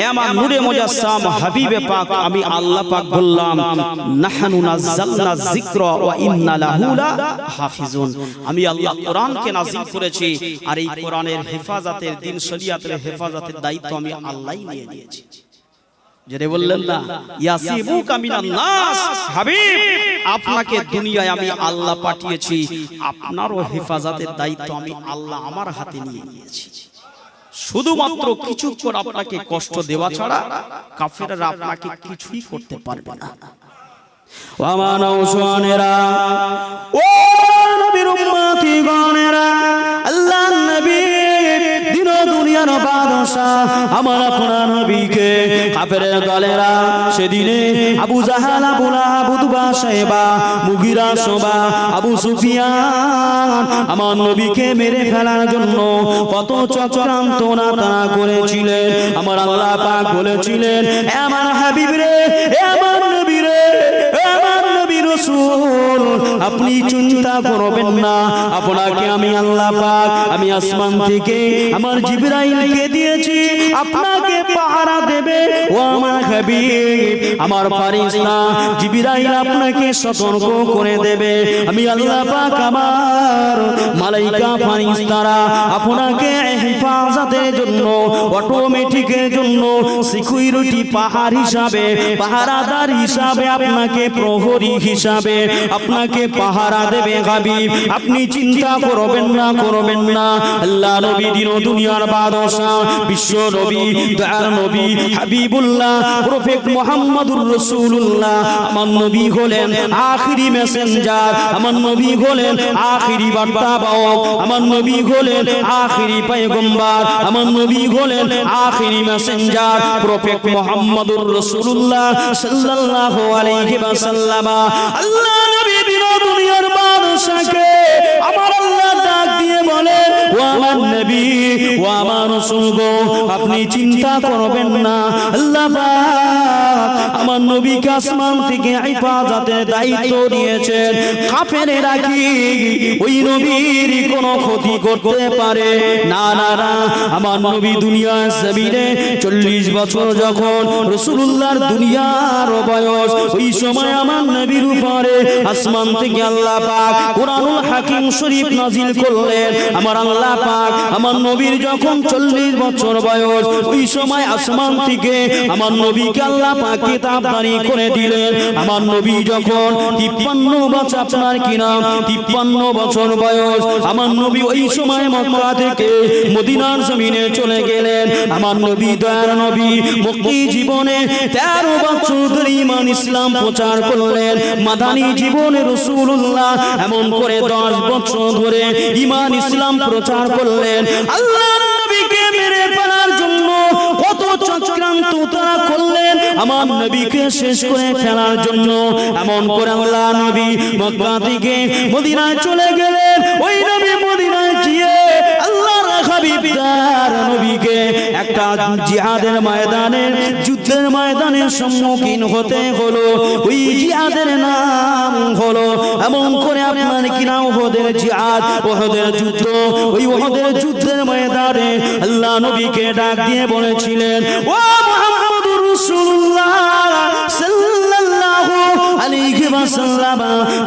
এ আমার নূরে মুজাসসাম হাবিবে পাক আমি আল্লাহ পাক বললাম নাহনু নাযালনা যিকরা ওয়া ইন্না লাহু হাফিজুন। আমি আল্লাহ কোরআনকে নাযিল করেছি আর এই কোরআনের হেফাজতের দিন শরিয়াতের হেফাজতের দায়িত্ব আমি আল্লাহই নিয়ে নিয়েছি। যেটা বললেন না ইয়াসিবুকা মিনান নাস হাবিব আপনাকে দুনিয়ায় আমি আল্লাহ পাঠিয়েছি আপনারও হেফাজতের দায়িত্ব আমি আল্লাহ আমার হাতে নিয়ে নিয়েছি। শুধুমাত্র কিছু করে আপনাকে কষ্ট দেওয়া ছাড়া কাফেররা আপনাকে কিছুই করতে পারবে না। আমানা ও নবীর উম্মতি গণেরা আল্লাহ দুনিয়ার বাদশাহ। আমার আপনার নবীকে কাফেরের দলেরা সেদিনে Abu Jahl, Abu Lahab, Utba সাহেবা, মুগিরা সোবা আবু সুফিয়ান আমার নবীকে মেরে ফেলার জন্য কত চক্রান্ত না তারা করেছিলেন। আমার আল্লাহ পাক বলেছিলেন, এ আমার হাবিব রে, এ আমার নবী রসুল আপনি চিন্তা করবেন না। আপনাকে আমি আল্লাহ পাক আমি আসমান থেকে আমার জিবরাইলকে দিয়েছি। আপনাকে পাহারা দেবে। ও আমার হাবিব, আমার ফারিস্তা জিবরাইল আপনাকে সতর্ক করে দেবে। আমি আল্লাহ পাক আমার মালাইকা ফারিস্তারা আপনাকে হেফাজতের জন্য অটোমেটিকের জন্য সিকিউরিটি পাহাড় হিসাবে, পাহারাদার হিসাবে আপনাকে প্রহরী হিসাবে আপনাকে পাহারা দেবে হাবিব। আপনি চিন্তা করবেন না করবেন না। আল্লাহ নবী দিন দুনিয়ার বাদশা বিশ্ব নবী দয়ার নবী হাবিবুল্লাহ প্রফেট মুহাম্মদুর রাসূলুল্লাহ। আমার নবী হলেন আখিরি মেসেঞ্জার। আমার নবী হলেন আখিরি বার্তা আমার নবী হলেন আখিরি পয়গম্বর। আমার নবী হলেন আখিরি মেসেঞ্জার। মুহাম্মদুর রাসূলুল্লাহ সাল্লাল্লাহু আলাইহি ওয়াসাল্লাম। আল্লাহ নবী ও দুনিয়ার আমার আল্লাহ নবী আপনি চিন্তা করবেন না। আল্লাহ আমার নবীকে আসমান থেকে হেফাজতের দায়িত্ব দিয়েছেন। কাফেরে রাখি ওই নবীর কোনো ক্ষতি করতে পারে? না না না। আমার নবী দুনিয়া জমিনে চল্লিশ বছর যখন রসুল্লাহর দুনিয়ার বয়স, ওই সময় আমার নবীর উপরে আসমান থেকে আল্লাহ পাক কোরআনুল হাকিম শরীফ নাজিল করলেন। আমার আল্লাহ পাক আমার নবীর যখন চল্লিশ বছর বয়স, ওই সময় আসমান থেকে আমার নবীকে আল্লাহ পাক কিতাব দাঁড়ি করে দিলেন। আমার নবী যখন তিপ্পান্ন বছর, আপনার কিনা তিপ্পান্ন বছর বয়স, আমার নবী ওই সময় মক্কা থেকে মদিনার জমিনে চলে গেলেন। আমার নবী দয়ার নবী মুক্তি জীবনে তেরো বছর ধরে ইমান ইসলাম প্রচার করলেন। মাদানী জীবনে রসুল্লাহ এমন করে দশ বছর ধরে ইমান ইসলাম প্রচার করলেন। আল্লাহ নবীকে মেরে ফেলার জন্য কত চক্রান্ত তারা করলেন। আমার নবীকে শেষ করে ফেলার জন্য এমন করে আল্লাহ নবী মক্কা থেকে মদিনায় চলে গেলেন। ওই নবীকে একটা জিহাদের ময়দানে, যুদ্ধের ময়দানের সম্মুখীন হতে হলো। ওই জিহাদের নাম হলো এমন করে আপনার কিনা জিহাদ ওহদের যুদ্ধ। ওই ওহদের যুদ্ধের ময়দানে আল্লাহ নবীকে ডাক দিয়ে বলেছিলেন, ও মুহাম্মদুর রাসূলুল্লাহ সাল্লাল্লাহু আলাইহি ওয়াসাল্লাম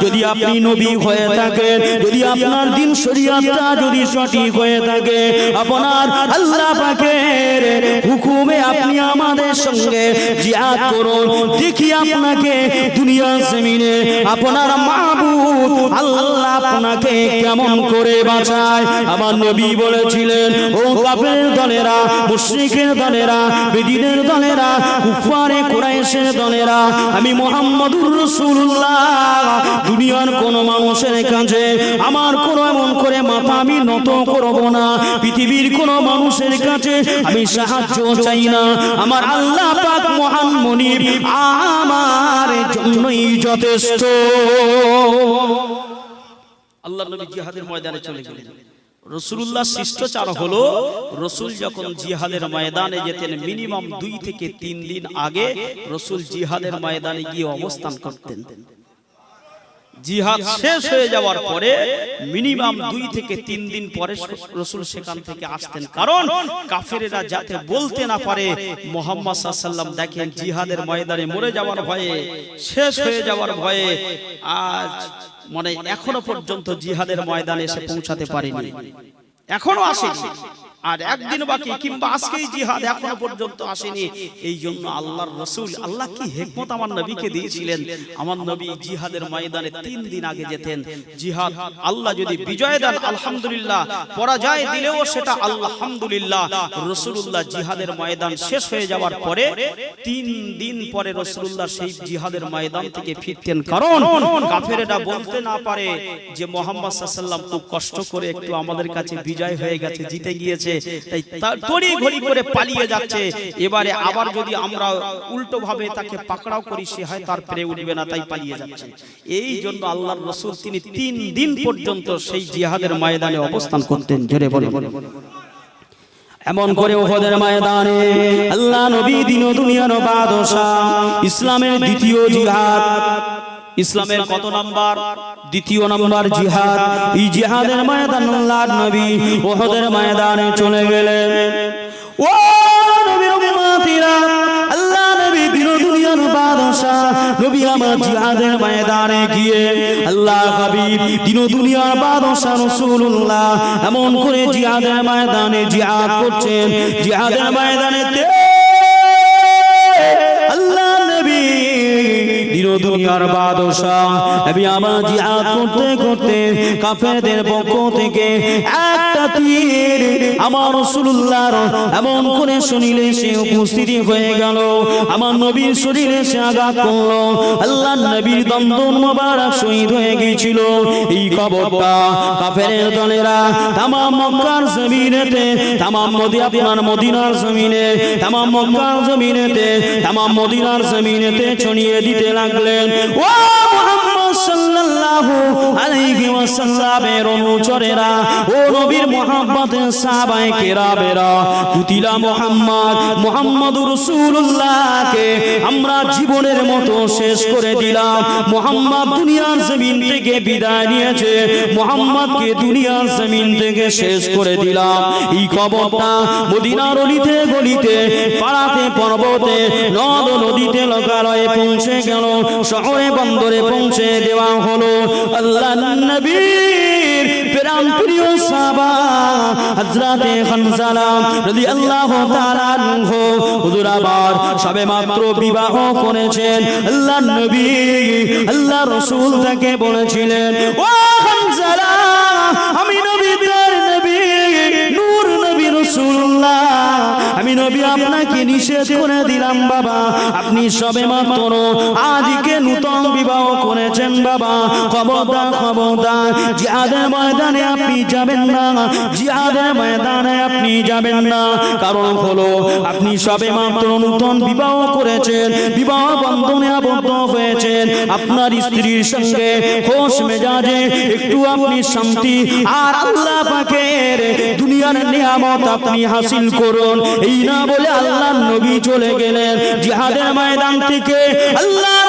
যদি আপনি নবী হয়ে থাকেন যদি আপনার দিন শরীয়তটা যদি সঠিক হয়ে থাকে আপনার আল্লাহ পাকের হুকুমে আপনি আমাদের সঙ্গে জিহাদ করুন। দেখি আপনাকে দুনিয়া জমিনে আপনার মাহবুব আল্লাহ আপনাকে কেমন করে বাঁচায়? আমার নবী বলেছিলেন ও কাফের দলেরা মুশরিকের দলেরা বেদিনের দলেরা কুফারে কুরাইশের দলেরা আমি মোহাম্মদুর রাসূলুল্লাহ, দুনিয়ার কোন মানুষের কাছে আমার কোন এমন করে মাথা আমি নত করব না। পৃথিবীর কোন মানুষের কাছে আমি সাহায্য চাই না। আমার আল্লাহ পাক মহান মনিব আমার জন্যই যথেষ্ট। আল্লাহ নবী জিহাদের ময়দানে চলে গেলেন। রসুল্লাহ শিষ্টাচার হলো, রসুল যখন জিহাদের ময়দানে যেতেন মিনিমাম দুই থেকে তিন দিন আগে, রসুল জিহাদের ময়দানে গিয়ে অবস্থান করতেন। জিহাদ শেষ হয়ে যাওয়ার পরে, মিনিমাম দুই থেকে তিন দিন পরে রসুল সেখান থেকে আসতেন। কারণ কাফেরেরা যাতে বলতে না পারে, মোহাম্মদ সাল্লাম দেখেন জিহাদের ময়দানে মরে যাওয়ার ভয়ে, শেষ হয়ে যাওয়ার ভয়ে, আজ মানে এখনও পর্যন্ত জিহাদের ময়দানে এসে পৌঁছাতে পারেনি। এখনও আসেনি। আর একদিন বাকি কিংবা আজকেই জিহাদ এখনও পর্যন্ত আসেনি। এই জন্য আল্লাহর রসুল আল্লাহ কি হেকমত আমার নবীকে দিয়েছিলেন? আমার নবী জিহাদের ময়দানে তিন দিন আগে যেতেন। জিহাদ আল্লাহ যদি বিজয় দেন আলহামদুলিল্লাহ। পরাজয় দিলেও সেটা আলহামদুলিল্লাহ। রসুল্লাহ জিহাদের ময়দান শেষ হয়ে যাওয়ার পরে তিন দিন পরে রসুল্লাহ সেই জিহাদের ময়দান থেকে ফিরতেন। কারণ কাফেরেরা বলতে না পারে যে মোহাম্মদ সাল্লাম খুব কষ্ট করে একটু আমাদের কাছে বিজয় হয়ে গেছে জিতে গিয়েছে। তাই তড়ি ঘড়ি করে পালিয়ে যাচ্ছে। এবারে আবার যদি আমরা উল্টো ভাবে তাকে পাকড়াও করি, সে হয় তার পেরে উঠবে না, তাই পালিয়ে যাচ্ছে। এই জন্য আল্লাহর রসুল তিনি তিন দিন পর্যন্ত সেই জিহাদের ময়দানে অবস্থান করতেন। জোরে বলে এমন করে ওহদের ময়দানে আল্লাহ নবী দিন দুনিয়ার বাদশাহ ইসলামের দ্বিতীয় জিহাদ ইসলামের কত নাম্বার? দ্বিতীয় নম্বর জিহাদ। এই জিহাদের ময়দান নবী ওহদের ময়দানে চলে গেলেন। ও নবীর উম্মতিরা, আল্লাহ নবী দিন দুনিয়ার বাদশাহ নবী আমার জিহাদের ময়দানে গিয়ে আল্লাহ হাবিব দিন দুনিয়ার বাদশাহ রাসূলুল্লাহ এমন করে জিহাদের ময়দানে জিহাদ করছেন। জিহাদের ময়দানে আল্লাহ দুনিয়ার বাদশাহ। নবী আমার জিহাদ করতে করতে কাফেরদের পক্ষ থেকে একটা তীর আমার রাসূলুল্লাহর এমন করে শুনিলে সে উপস্থিতি হয়ে গেল। আমার নবীর শরীরে সে আঘাত করল। আল্লাহ নবীর দন্দন মোবারক শহীদ হয়ে গিয়েছিল। এই খবরটা কাফেরের দলেরা তামাম মক্কার জমিনেতে, তামাম মদি আপনার মদিনার জমিনে, তামাম মক্কার জমিনেতে, তামাম মদিনার জমিনেতে ছড়িয়ে দিতে লাগলেন ও মুহাম্মদ সাল্লাল্লাহু আলাইহি ওয়াসাল্লামের অনুচরেরা, ও নবীর মুহাব্বতের সাহাবায়ে কেরামেরা, কুতিলা মুহাম্মদ মুহাম্মদুর রাসূলুল্লাহকে আমরা জীবনের মতো শেষ করে দিলাম। মুহাম্মদ দুনিয়ার জমিন থেকে বিদায় নিয়েছে, মুহাম্মদকে দুনিয়ার জমিন থেকে শেষ করে দিলাম। এই খবরটা মদিনার অলিতে গলিতে, পাড়াতে, পর্বতে, নদ নদীতে পৌঁছে গেল। শহরে বন্দরে পৌঁছে দেওয়া হলো। আল্লাহ নবীর প্রিয় সাহাবা হযরতে তাআলা আনহু। হুজুর আবার সবে মাত্র বিবাহ করেছেন। আল্লাহ নবী, আল্লাহ রাসূল তাকে বলেছিলেন ও নবী রাসূলুল্লাহ, আমি নবী আপনাকে নিষেধ করে দিলাম, বাবা। আপনি সবে মাত্র আজকে নূতন বিবাহ করেছেন, বাবা। খবরদার খবরদার, জিহাদের ময়দানে আপনি যাবেন না, জিহাদের ময়দানে আপনি যাবেন না। কারণ হলো, আপনি সবে মাত্র নূতন বিবাহ করেছেন, বিবাহ বন্ধনে আবদ্ধ হয়েছেন। আপনার স্ত্রীর সঙ্গে খোশ মেজাজে একটু আপনি শান্তি, আর আল্লাহ পাকের দুনিয়ার নিয়ামত আপনি হাসিল করুন। এই না বলে আল্লাহ নবী চলে গেলেন। জিহাদের ময়দান থেকে হাবিবের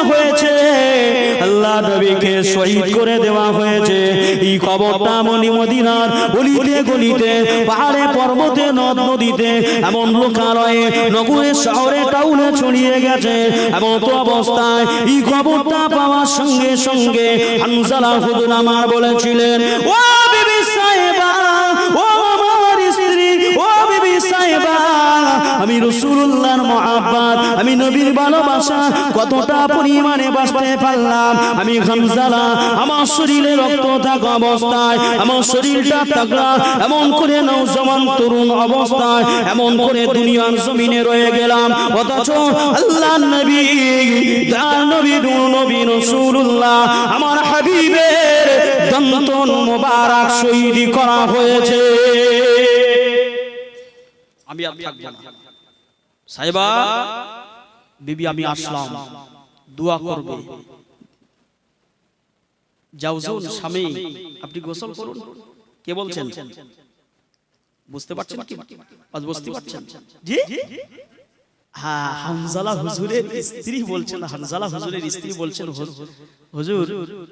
দেওয়া হয়েছে। আল্লাহ নবীকে শহীদ করে দেওয়া হয়েছে। এই খবরটা মনি মদিনার গলিতে গলিতে, পাহাড়ে পর্বতে, নদ নদীতে, এমন লোকালয়ে নগরে শহরে টাউনে ছড়িয়ে গেছে। এমন তো অবস্থায় এই খবরটা পাওয়ার সঙ্গে সঙ্গে হানজালা হুজুর আমার বলেছিলেন, ও বিবি সাহেবা, আমি রসুল্লাহর মহাব্বাত, আমি নবীর ভালোবাসা কতটা পরিমাণে বাঁচতে পারলাম? আমি হামজালা আমার শরীরে রক্ত থাকা অবস্থায়, আমার শরীরটা তাগড়া, এমন করে নৌজমান তরুণ অবস্থায়, এমন করে দুনিয়ার জমিনে রয়ে গেলাম। অথচ আল্লাহ নবী নবী নবী রসুল্লাহ আমার হাবিবের দন্তন মোবারক শহীদ করা হয়েছে। আমি আর থাকব না। সাহেবা বিবি আমি আসলাম। দোয়া করবে। যাওজন স্বামী আপনি গোসল করুন। কে বলছেন? বুঝতে পারছেন কি? আজ বুঝতে পারছেন। জি? হ্যাঁ হানজালা হুজুরের স্ত্রী বলছেন হানজালা হুজুরের স্ত্রী বলছেন "হুজুর, হুজুর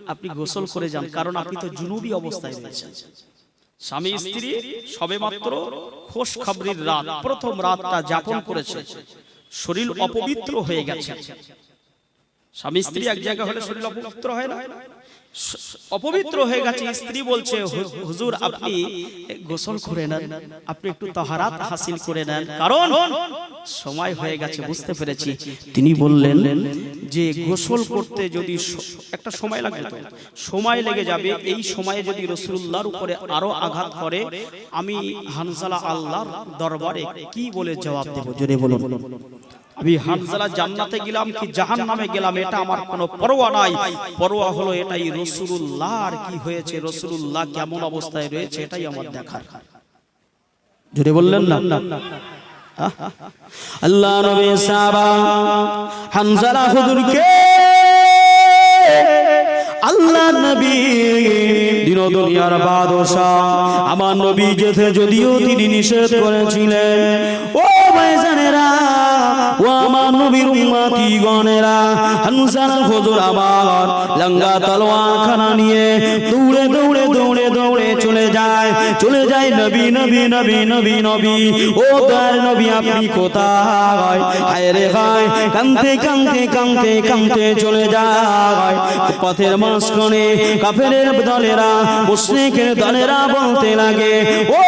আপনি গোসল করে যান কারণ আপনি তো জুনুবি অবস্থায় রয়েছেন। স্বামী স্ত্রী সবে মাত্র খোশ খাবরির রাত প্রথম রাতটা যাপন করেছে। শরীর অপবিত্র হয়ে গেছে। স্বামী স্ত্রী এক জায়গায় হলে শরীর অপবিত্র হয় না। অপবিত্র হয়ে গেছে। স্ত্রী বলছে হুজুর, আপনি গোসল করে নেন, আপনি একটু তাহারাত হাসিল করে নেন। কারণ সময় হয়ে গেছে, বুঝতে পেরেছি। তিনি বললেন যে, গোসল করতে যদি একটা সময় লাগবে সময় লেগে যাবে। এই সময়ে যদি রসুল্লাহর উপরে আরও আঘাত করে, আমি হানজালা আল্লাহর দরবারে কি বলে জবাব দেব? জোরে বলুন। আমি হানজালা জান্নাতে গেলাম কি জাহান নামে গেলাম, এটা আমার কোনো পরোয়া নাই। পরোয়া হলো এটাই রসুল্লাহ আর কি হয়েছে রসুল্লাহ কেমন অবস্থায় রয়েছে এটাই আমার দেখার। জুড়ে বললেন না? আল্লাহ নবী সাহাবা হানজালা হুজুরকে আল্লাহ নবী দিন দুনিয়ার বাদশাহ, আমার নবী যেতে যদিও তিনি নিষেধ করেছিলেন, ও চলে যায় পথের মাঝখানে কাফেরের দলেরা মুশরিকের দলেরা বলতে লাগে ও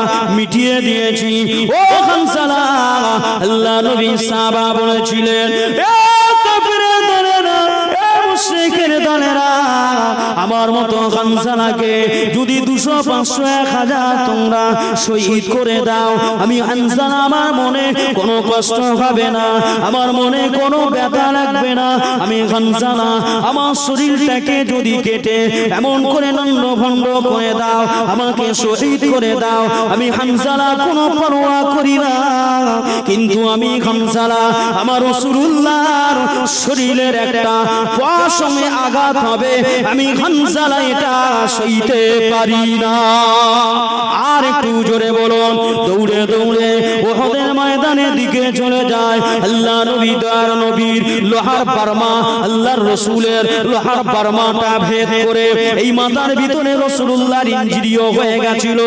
মিটিয়ে দিয়েছি। ও হামসালা আল্লাহ নবী বলেছিলেন "এ এ আমার মতো হানসালাকে যদি দুশো পাঁচশো এক হাজার তোমরা শহীদ করে দাও, আমি হানসালা আমার মনে কোনো কষ্ট হবে না, আমার মনে কোনো ব্যথা লাগবে না, আমি হানসালা আমার শরীরটাকে যদি কেটে এমন করে নন্দ ভণ্ড করে দাও, আমাকে শহীদ করে দাও, আমি হানসালা কোনো পরোয়া করি না, কিন্তু আমি হানসালা আমার শরীরের একটা পশমে আঘাত হবে, আমি এটা সইতে পারি না। আর একটু জোরে বলুন দৌড়ে দৌড়ে ময়দানের দিকে চলে যায়। আল্লাহ নবী দয়ার নবীর লোহার বার্মা আল্লাহর রসুলের লোহার বার্মাটা ভেদ করে এই মাথার ভিতরে রসুল্লাহর ইঞ্জিরিও হয়ে গেছিল।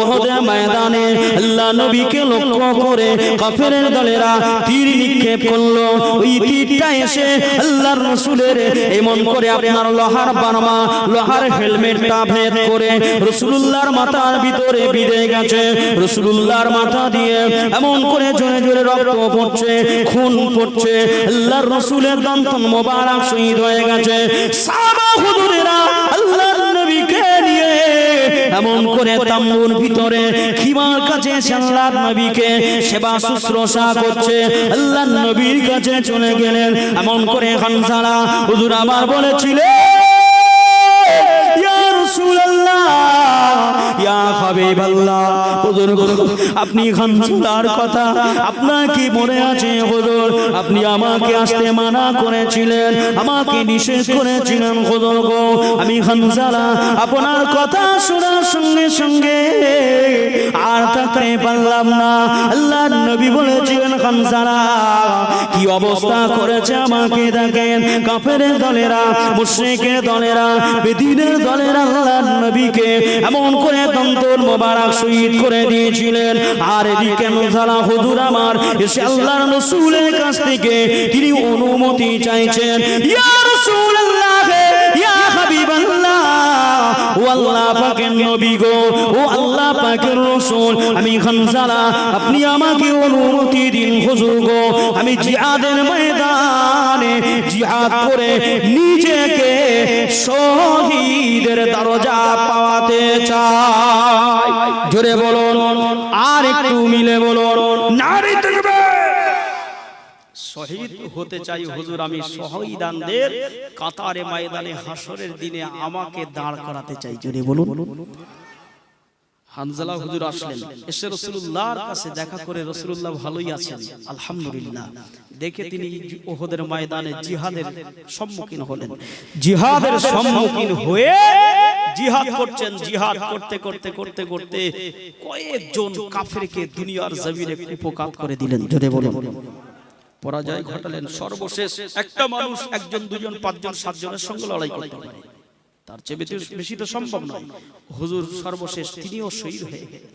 ওহদের ময়দানে আল্লাহ নবীকে লক্ষ্য করে কাফেরের দলেরা তীর নিক্ষেপ করল। ওই তীরটা এসে আল্লাহর রসুলের এমন করে আপনার লোহার বার্মা লোহার হেলমেটটা ভেদ করে রসুল্লাহর মাথার ভিতরে বিঁধে গেছে। রসুল্লাহর মাথা দিয়ে এমন করে জোরে জোরে রক্ত পড়ছে, খুন পড়ছে, আল্লাহর রসুলের দন্তন মোবারক শহীদ হয়ে গেছে। সাহাবা হুজুরেরা আল্লাহর নবীকে নিয়ে এমন করে তাম্বুর ভিতরে খিমার কাছে আল্লাহর নবীকে সেবা শুশ্রূষা করছে। আল্লাহর নবীর কাছে চলে গেলেন। এমন করে হানসালা হুজুর আমার বলেছিলেন, ইয়া রাসূলুল্লাহ আপনি কি মনে আছে আপনি আমাকে আসতে মানা করেছিলেন, আমাকে নিষেধ করেছিলেন গো। আমি আপনার কথা শোনার সঙ্গে সঙ্গে আর থাকতে পারলাম না। আল্লাহর নবী বলেছিলেন কি অবস্থা করেছে আমাকে দেখেন। কাফের দলেরা, মুশরিকের দলেরা, বেদিনের দলেরা আল্লাহর নবীকে এমন করে দন্তর মোবারক শহীদ করে দিয়েছিলেন। আর এদিকে মুসালা হুজুর আমার এসে আল্লাহর রসুলের কাছ থেকে তিনি অনুমতি চাইছেন। ইয়া রাসূলুল্লাহ, ইয়া হাবিবাল্লাহ। ও আল্লাহ পাকের নবী গো, ও আল্লাহ পাকের রসুল, আমি খানসালা আপনি আমাকে অনুমতি দিন হুজুর গো। আমি জিহাদের ময়দানে জিহাদ করে নিজেকে শহীদের দরজা পাওয়াতে চাই। জোরে বলুন, আর একটু মিলে বলুন, নারী থাকবে শহীদ হতে চাই হুজুর আমি শহীদানদের কাতারে ময়দানে হাসরের দিনে আমাকে দাঁড় করাতে চাই জোরে বলুন। হানজালা হুজুর আসলেন এসে রসুল্লাহর কাছে দেখা করে রসুল্লাহ ভালোই আছেন। আলহামদুলিল্লাহ। দেখে তিনি ওহদের ময়দানে জিহাদের সম্মুখীন হলেন। জিহাদের সম্মুখীন হয়ে জিহাদ করছেন জিহাদ করতে করতে করতে করতে কয়েকজন কাফেরকে দুনিয়ার জমিনে কুপকাত করে দিলেন জোরে বলুন। পরাজয় ঘটালেন সর্বশেষ। একটা মানুষ একজন দুজন পাঁচজন সাতজনের সঙ্গে লড়াই করতে পারে। তার চেয়ে বেশি- তো সম্ভব নয়। হুজুর সর্বশেষ তিনিও শহীদ হয়ে গেলেন।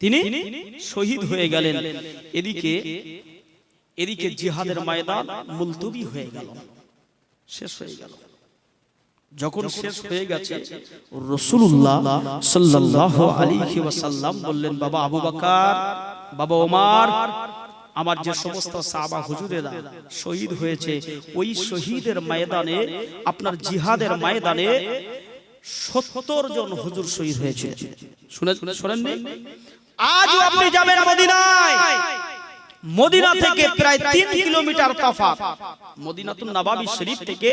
তিনি শহীদ হয়ে গেলেন। এদিকে এদিকে জিহাদের ময়দান মুলতবি হয়ে গেল। শেষ হয়ে গেল। যখন শেষ হয়ে গেছে রসুল্লাহ সাল্লাল্লাহু আলাইহি ওয়াসাল্লাম বললেন বাবা আবু বকর বাবা ওমর আমার যে সমস্ত সাবা হুজুরেরা শহীদ হয়েছে ওই শহীদের ময়দানে আপনার জিহাদের ময়দানে সত্তর জন হুজুর শহীদ হয়েছে। শুনে শোনেননি? আজও আপনি যাবেন মদিনায়। মদিনা থেকে প্রায় তিন কিলোমিটার তফাত মদিনাতুন নবাবী শরীফ থেকে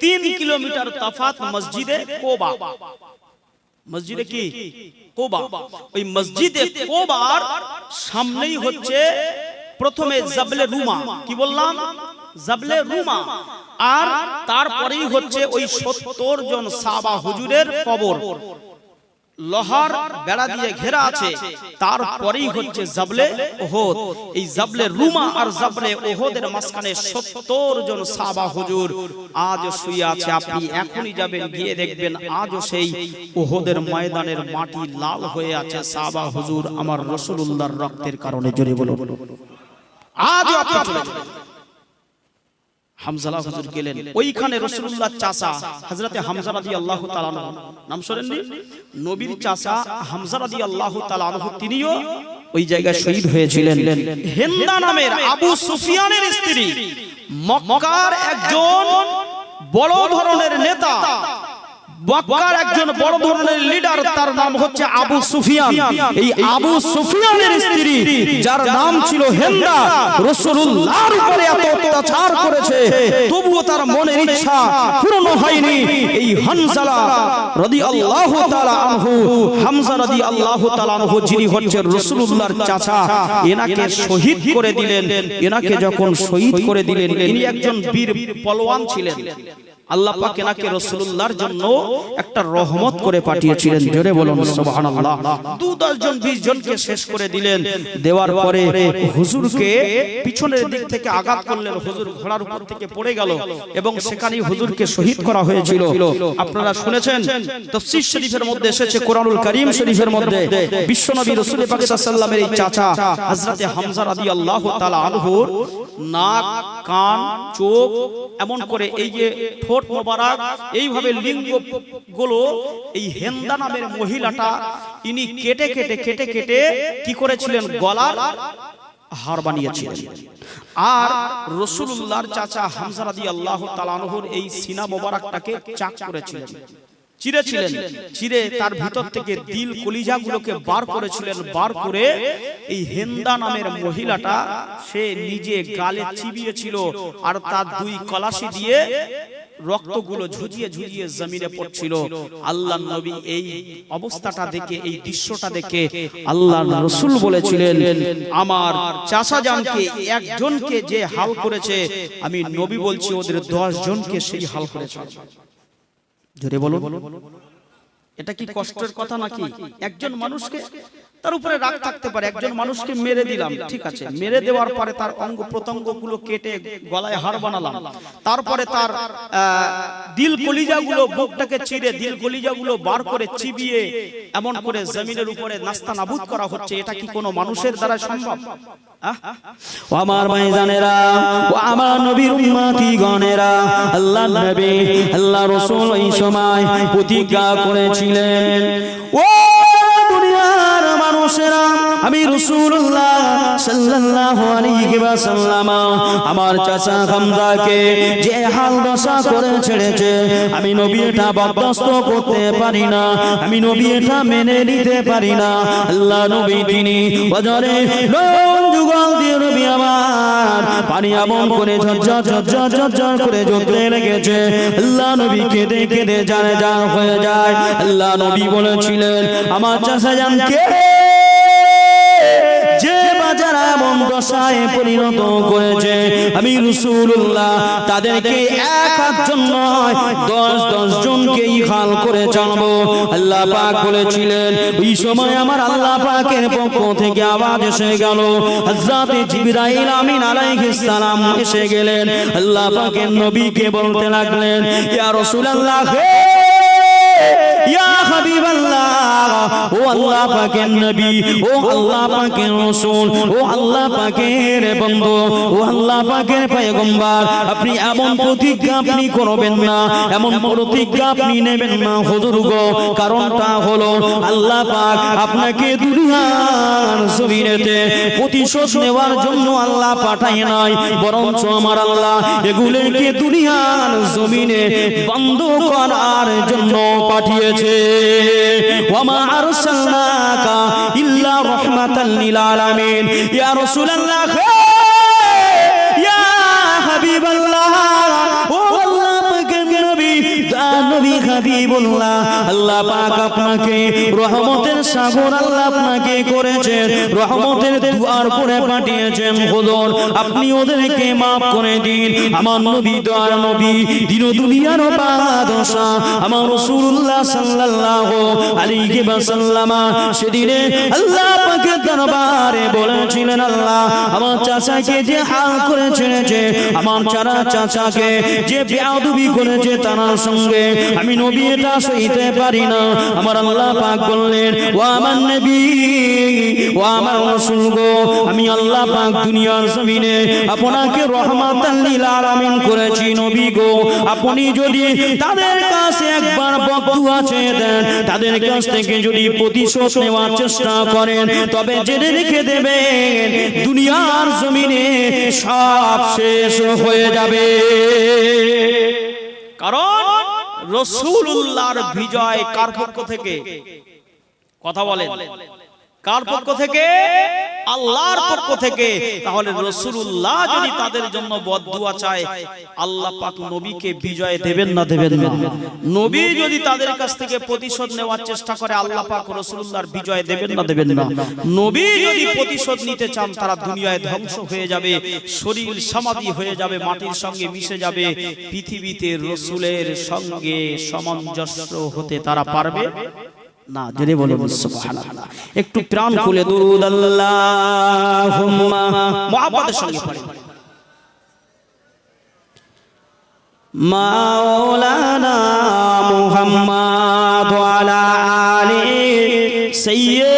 তিন কিলোমিটার তফাত মসজিদে কোবা। মসজিদে কি? কোবা। ওই মসজিদে কোবার সামনেই হচ্ছে প্রথমে জাবলে রুমা কি বললাম? জাবলে রুমা। আর তারপরেই হচ্ছে ওই সত্তর জন সাবা হুজুরের কবর। লোহার বেড়া দিয়ে ঘেরা আছে। তারপরেই হচ্ছে জাবলে ওহদ। এই জাবলে রুমা আর জাবলে ওহদের মাঝখানে সত্তর জন সাবা হুজুর। আজ শুয়ে আছে আপনি এখনই যাবেন গিয়ে দেখবেন আজও সেই ওহদের ময়দানের মাটি লাল হয়ে আছে সাবা হুজুর। আমার রসুল্লাহর রক্তের কারণে জোরে বলুন। আজও আপনি চলে যাবেন। হামজালা হুজুর গেলেন। ওইখানে রসুল্লাহ চাচা হজরতে হামজা রাদি আল্লাহ তালানহ নাম শোনেননি? নবীর চাচা হামজা রাদি আল্লাহ তালানহ তিনিও ওই জায়গায় শহীদ হয়েছিলেন। হেন্দা নামের আবু সুফিয়ানের স্ত্রী। মক্কার একজন বড় ধরনের নেতা। মক্কার একজন বড় ধরনের লিডার তার নাম হচ্ছে আবু সুফিয়ান। এই আবু সুফিয়ানের স্ত্রী, যার নাম ছিল হেন্দা রাসূলুল্লাহর উপরে এত অত্যাচার করেছে, তবুও তার মনের ইচ্ছা পূর্ণ হয়নি। এই হানজালা রাদিয়াল্লাহু তাআলা আনহু, হামজা রাদিয়াল্লাহু তাআলা আনহু, যিনি হচ্ছেন রাসূলুল্লাহর চাচা, এনাকে শহীদ করে দিলেন। এনাকে যখন শহীদ করে দিলেন, ইনি একজন বীর পলোয়ান ছিলেন। আল্লাহ পাক এনাকে রাসূলুল্লাহর জন্য একটা রহমত করে পাঠিয়েছিলেন। জোরে বলুন সুবহানাল্লাহ। দু দশ জন বিশ জনকে শেষ করে দিলেন। দেওয়ার পরে হুজুরকে পিছনের দিক থেকে আঘাত করলেন হুজুর ঘোড়ার উপর থেকে পড়ে গেল এবং সেখানেই হুজুরকে শহীদ করা হয়েছিল। আপনারা শুনেছেন তাফসীর শরীফের মধ্যে এসেছে কোরআনুল কারীম শরীফের মধ্যে বিশ্বনবী রাসূল পাক সাল্লাল্লাহু আলাইহি ওয়াসাল্লামের এই চাচা হযরতে হামজা রাদিয়াল্লাহু তাআলা আনহুর নাক কান চোখ এমন করে এই যে ঠোঁট মোবারক, এইভাবে লিঙ্গগুলো এই হেন্দা নামের মহিলাটা ইনি কেটে কেটে কেটে কেটে কি করেছিলেন? গলার হার বানিয়েছিলেন। আর রসুল্লাহর চাচা হামসারাদি আল্লাহ তালানহর এই সিনা মোবারকটাকে চাক করেছিলেন। চিরেছিলেন চিরে তার ভিতর থেকে দিল কলিজাগুলোকে বার করেছিলেন বার করে এই হেন্দা নামের মহিলাটা সে নিজে গালে চিবিয়েছিল আর তার দুই কলাশি দিয়ে রক্তগুলো ঝুজিয়ে ঝুজিয়ে জমিনে পড়ছিল। আল্লাহ নবী এই অবস্থাটা দেখে এই দৃশ্যটা দেখে আল্লাহ রসুল বলেছিলেন আমার চাষা জানকে একজনকে যে হাল করেছে আমি নবী বলছি ওদের দশ জনকে সেই হাল করেছে। জোরে বলুন। এটা কি কষ্টের কথা নাকি? একজন মানুষকে তার উপরে রাগ থাকতে পারে একজন মানুষকে মেরে দিলাম। ঠিক আছে মেরে দেওয়ার পরে তার অঙ্গ প্রত্যঙ্গগুলো কেটে গলায় হার বানালাম। তারপরে তার দিল কলিজাগুলো বুকটাকে চিরে দিল কলিজাগুলো বার করে চিবিয়ে এমন করে জমিনের উপরে নাস্তা নাবুদ করা হচ্ছে। এটা কি কোনো মানুষের দ্বারা সম্ভব? ও আমার ভাইজানেরা ও আমার নবীর উম্মতি গণেরা আল্লাহ নবী আল্লাহ রাসূল এই সময় প্রতিজ্ঞা করেছে বলেছিলেন ও দুনিয়ার মানুষেরা, আমি ওয়াসাল্লাম, আমার চাচা যে হাল দশা করে ছেড়েছে, আমি করতে পারি না, আমি মেনে নিতে পারি না। আল্লাহ নবী তিনি বাজারে যুগল দিয়ে নবী আমার পানি আমন করে ঝরঝর ঝরঝর ঝরঝর করে জ্বলতে লেগেছে। আল্লাহ নবী কেঁদে কেঁদে জানে যা হয়ে যায়। আল্লাহ নবী বলেছিলেন, আমার চাষা জান কে এমন দশায় পরিণত করেছে আমি রসুল্লাহ তাদেরকে এক আধজন নয়, দশ দশ জনকেই হাল করে জানব। আল্লাহ পাক বলেছিলেন, ওই সময় আমার আল্লাহ পাকের পক্ষ থেকে আওয়াজ এসে গেল। হযরতে জিবরাইল আমিন আলাইহিস সালাম এসে গেলেন। আল্লাহ পাকের নবীকে বলতে লাগলেন, ইয়া রাসূলুল্লাহ, হে ইয়া হাবিবাল্লাহ ও আল্লাহ পাকের নবী ও আল্লাহ পাকের রাসূল ও আল্লাহ পাকের বন্ধু ও আল্লাহ পাকের পয়গম্বর। আপনি এমন প্রতিজ্ঞা আপনি করবেন না এমন প্রতিজ্ঞা আপনি নেবেন না হুজুর গো কারণটা হলো আল্লাহ পাক আপনাকে দুনিয়ার জমিনেতে প্রতিশোধ নেওয়ার জন্য আল্লাহ পাঠায় নাই বরঞ্চ আমার আল্লাহ এগুলোকে দুনিয়ার জমিনে বন্ধ করার জন্য পাঠিয়েছে ওয়ামা আরসালনাকা ইল্লা রাহমাতাল লিল আলামিন। ইয়া রাসূলুল্লাহ আপনি ওদেরকে maaf করে দিন। আমার নবী দয়ার নবী, দিন দুনিয়ার বাদশা আমার রাসূলুল্লাহ সাল্লাল্লাহু আলাইহি ওয়াসাল্লাম সেদিনে আল্লাহ দরবারে বলেছিলেন, আল্লাহ, আমার চাচাকে যে হাল করে ছেড়েছে আমার চারা চাচাকে যে করেছে তার সঙ্গে আমি নবী এটা সইতে পারি না। আমার আল্লাহ পাক বললেন ও আমার নবী ও আমার রাসূল গো আমি আল্লাহ পাক দুনিয়ার জমিনে আপনাকে রহমাতাল লিল আলামিন করেছি নবী গো। আপনি যদি তাদের কাছে একবার বদুয়া চেয়ে দেন তাদের কাছ থেকে যদি প্রতিশোধ নেওয়ার চেষ্টা করেন তবে জেনে রেখে দেবেন দুনিয়ার জমিনে সব শেষ হয়ে যাবে। রসুল্লাহর বিজয় কার পক্ষ থেকে? কথা বলেন। কার পক্ষ থেকে? আল্লাহর পক্ষ থেকে। তাহলে রসুল্লাহ যদি তাদের জন্য বদুয়া চায় আল্লাহ পাক নবীকে বিজয় দেবেন না দেবেন না। নবী যদি তাদের কাছ থেকে প্রতিশোধ নেওয়ার চেষ্টা করে আল্লাহ পাক রসুল্লাহর বিজয় দেবেন না দেবেন না। নবী যদি প্রতিশোধ নিতে চান তারা দুনিয়ায় ধ্বংস হয়ে যাবে শরীর সমাধি হয়ে যাবে মাটির সঙ্গে মিশে যাবে পৃথিবীতে রসুলের সঙ্গে সামঞ্জস্য হতে তারা পারবে না যদি বলে সুবহানাল্লাহ। একটু প্রাণ খুলে দুরুদ আল্লাহুম্মা। মুহাব্বতের সঙ্গে মাওলানা মুহাম্মদ ওয়ালা আলি সাইয়্যিদিনা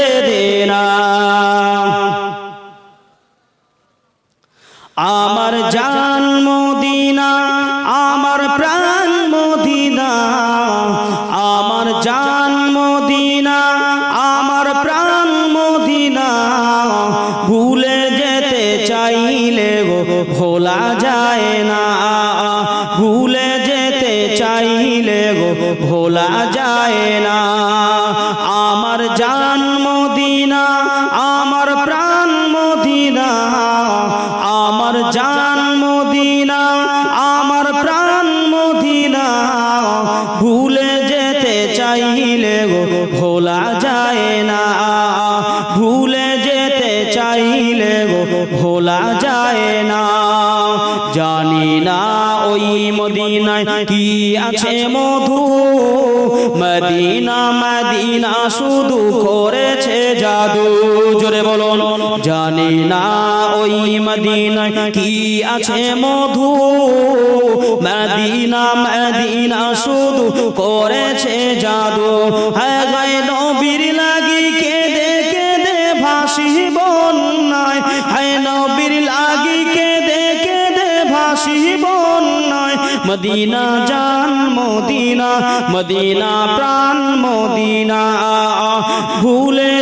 গো, ভোলা যায় না। ভুলে যেতে চাইলে গো, ভোলা যায় না। জানি না ওই মদিনায় কি আছে মধু। মদিনা মদিনা শুধু করেছে জাদু। জোরে বলুন, জানি না ওই মদিনায় কি আছে মধু। মদিনা মদিনা শুধু করেছে জাদু। হ্যাঁ নবীর লাগি কেঁদে কেঁদে ভাসি বন্যায় হ্যাঁ নবীর লাগি কেঁদে কেঁদে ভাসি বন্যায় মদিনা জান, মদিনা মদিনা প্রাণ, মদিনা। ভুলে